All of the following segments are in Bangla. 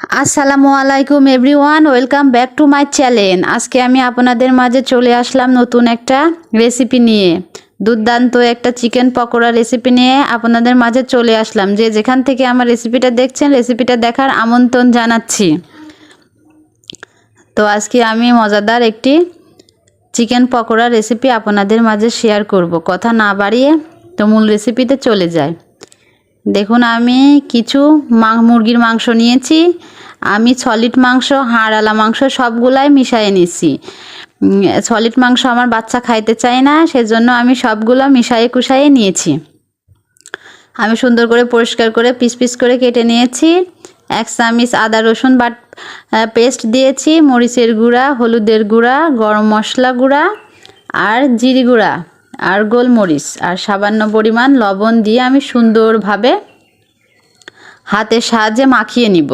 আসসালামু আলাইকুম everyone, welcome back to my channel. আজকে আমি আপনাদের মাঝে চলে আসলাম নতুন একটা রেসিপি নিয়ে। দুর্দান্ত একটা চিকেন পকোড়া রেসিপি নিয়ে আপনাদের মাঝে চলে আসলাম। যে যেখান থেকে আমার রেসিপিটা দেখছেন, রেসিপিটা দেখার আমন্ত্রণ জানাচ্ছি। তো আজকে আমি মজাদার একটি চিকেন পকোড়া রেসিপি আপনাদের মাঝে শেয়ার করব। কথা না বাড়িয়ে তো মূল রেসিপিতে চলে যায় দেখুন, আমি কিছু মা, মুরগির মাংস নিয়েছি। আমি সলিড মাংস, হাড়ালা মাংস সবগুলাই মিশিয়ে নিছি। সলিড মাংস আমার বাচ্চা খাইতে চায় না, সেজন্য আমি সবগুলো মিশাইয়ে কুশাইয়ে নিয়েছি। আমি সুন্দর করে পরিষ্কার করে পিস পিস করে কেটে নিয়েছি। এক চামিচ আদা, রসুন বাট পেস্ট দিয়েছি, মরিচের গুঁড়া, হলুদের গুঁড়া, গরম মশলা গুঁড়া আর জিরি গুঁড়া। আর গোলমরিচ আর সামান্য পরিমাণ লবণ দিয়ে আমি সুন্দরভাবে হাতের সাহায্যে মাখিয়ে নিব।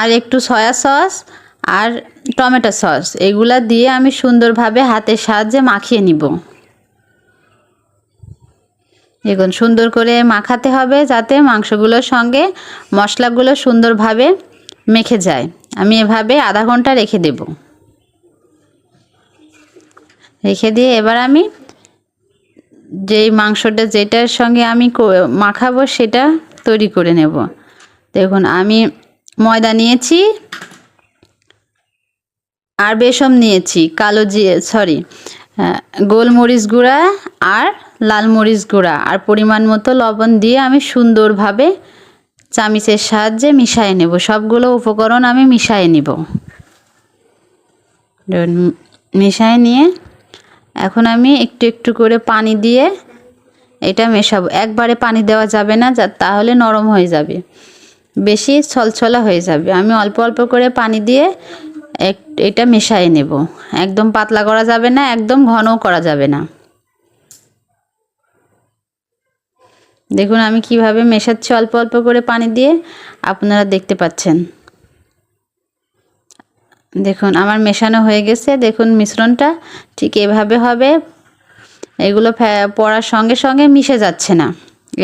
আর একটু সয়া সস আর টমেটো সস, এগুলা দিয়ে আমি সুন্দরভাবে হাতের সাহায্যে মাখিয়ে নিব। দেখুন, সুন্দর করে মাখাতে হবে যাতে মাংসগুলোর সঙ্গে মশলাগুলো সুন্দরভাবে মেখে যায়। আমি এভাবে আধা ঘণ্টা রেখে দেব। রেখে দিয়ে এবার আমি যেই মাংসটা যেটার সঙ্গে আমি মাখাবো সেটা তৈরি করে নেব। দেখুন, আমি ময়দা নিয়েছি আর বেসম নিয়েছি, কালো জিরে সরি গোলমরিচ গুঁড়া আর লাল মরিচ গুঁড়া। আর পরিমাণ মতো লবণ দিয়ে আমি সুন্দরভাবে চামিচের সাহায্যে মিশিয়ে নেব। সবগুলো উপকরণ আমি মিশিয়ে নেব। মিশিয়ে নিয়ে এখন আমি একটু একটু করে পানি দিয়ে এটা মেশাবো। একবারে পানি দেওয়া যাবে না, যা তাহলে নরম হয়ে যাবে। বেশি ছলছলা হয়ে যাবে। আমি অল্প অল্প করে পানি দিয়ে এক, এটা মেশাই নেব। একদম পাতলা করা যাবে না, একদম ঘনও করা যাবে না। দেখুন আমি কীভাবে মেশাচ্ছি অল্প অল্প করে পানি দিয়ে। আপনারা দেখতে পাচ্ছেন। দেখুন, আমার মেশানো হয়ে গেছে। দেখুন, মিশ্রণটা ঠিক এভাবে হবে। এগুলো পড়ার সঙ্গে সঙ্গে মিশে যাচ্ছে না।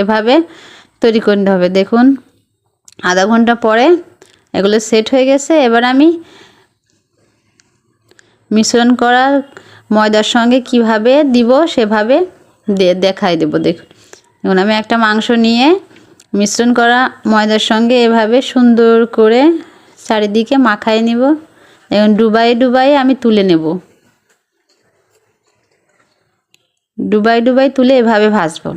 এভাবে তৈরি করতে হবে। দেখুন, আধা ঘণ্টা পরে এগুলো সেট হয়ে গেছে। এবার আমি মিশ্রণ করা ময়দার সঙ্গে কীভাবে দিব সেভাবে দেখাই দেব। দেখুন, এখন আমি একটা মাংস নিয়ে মিশ্রণ করা ময়দার সঙ্গে এভাবে সুন্দর করে চারিদিকে মাখাই নিব। এখন ডুবাই ডুবাই আমি তুলে নেব। ডুবাই ডুবাই তুলে এভাবে ভাজবো।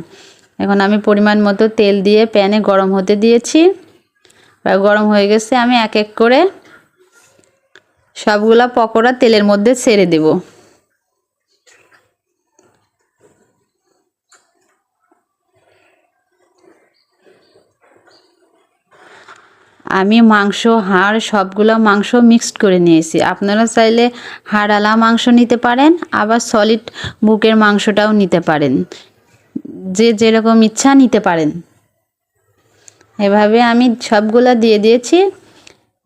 এখন আমি পরিমাণ মতো তেল দিয়ে প্যানে গরম হতে দিয়েছি। গরম হয়ে গেছে, আমি এক এক করে সবগুলা পকোড়া তেলের মধ্যে ছেড়ে দেব। আমি মাংস, হাড়, সবগুলো মাংস মিক্সড করে নিয়েছি। আপনারা চাইলে হাড়ালা মাংস নিতে পারেন, আবার সলিড বুকের মাংসটাও নিতে পারেন। যে যেরকম ইচ্ছা নিতে পারেন। এভাবে আমি সবগুলো দিয়ে দিয়েছি।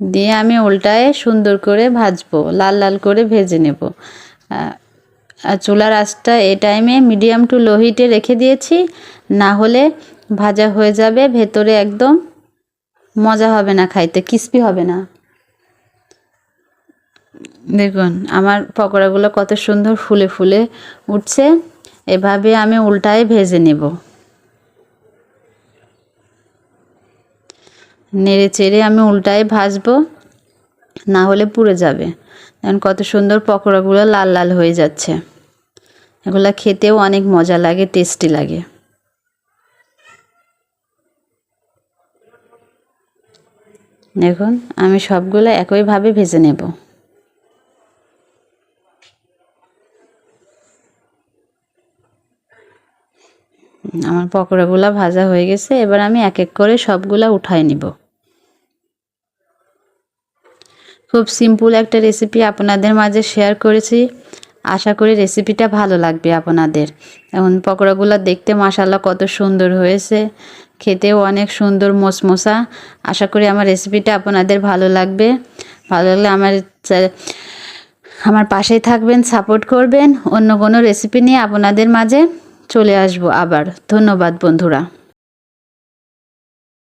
দিয়ে আমি উল্টায় সুন্দর করে ভাজবো, লাল লাল করে ভেজে নেব। চুলার আঁচটা এ টাইমে মিডিয়াম টু লো হিটে রেখে দিয়েছি। না হলে ভাজা হয়ে যাবে ভেতরে একদম। মজা হবে না খাইতে ক্রিস্পি হবে না। দেখুন, আমার পকোড়াগুলো কত সুন্দর ফুলে ফুলে উঠছে। এভাবে আমি উল্টায় ভেজে নেব। নেড়ে চেড়ে আমি উল্টায় ভাজবো, না হলে পুড়ে যাবে। এখন কত সুন্দর পকোড়াগুলো লাল লাল হয়ে যাচ্ছে। এগুলো খেতেও অনেক মজা লাগে টেস্টি লাগে। দেখুন, আমি সবগুলো একইভাবে ভেজে নেব। আমার পকোড়াগুলো ভাজা হয়ে গেছে, এবার আমি এক এক করে সবগুলা উঠাই নিব। খুব সিম্পল একটা রেসিপি আপনাদের মাঝে শেয়ার করেছি। আশা করি রেসিপিটা ভালো লাগবে আপনাদের। এখন পকোড়াগুলো দেখতে মাসাল্লাহ কত সুন্দর হয়েছে। খেতেও অনেক সুন্দর মশমশা আশা করি আমার রেসিপিটা আপনাদের ভালো লাগবে। ভালো লাগলে আমার আমার পাশেই থাকবেন সাপোর্ট করবেন। অন্য কোনো রেসিপি নিয়ে আপনাদের মাঝে চলে আসব আবার। ধন্যবাদ বন্ধুরা।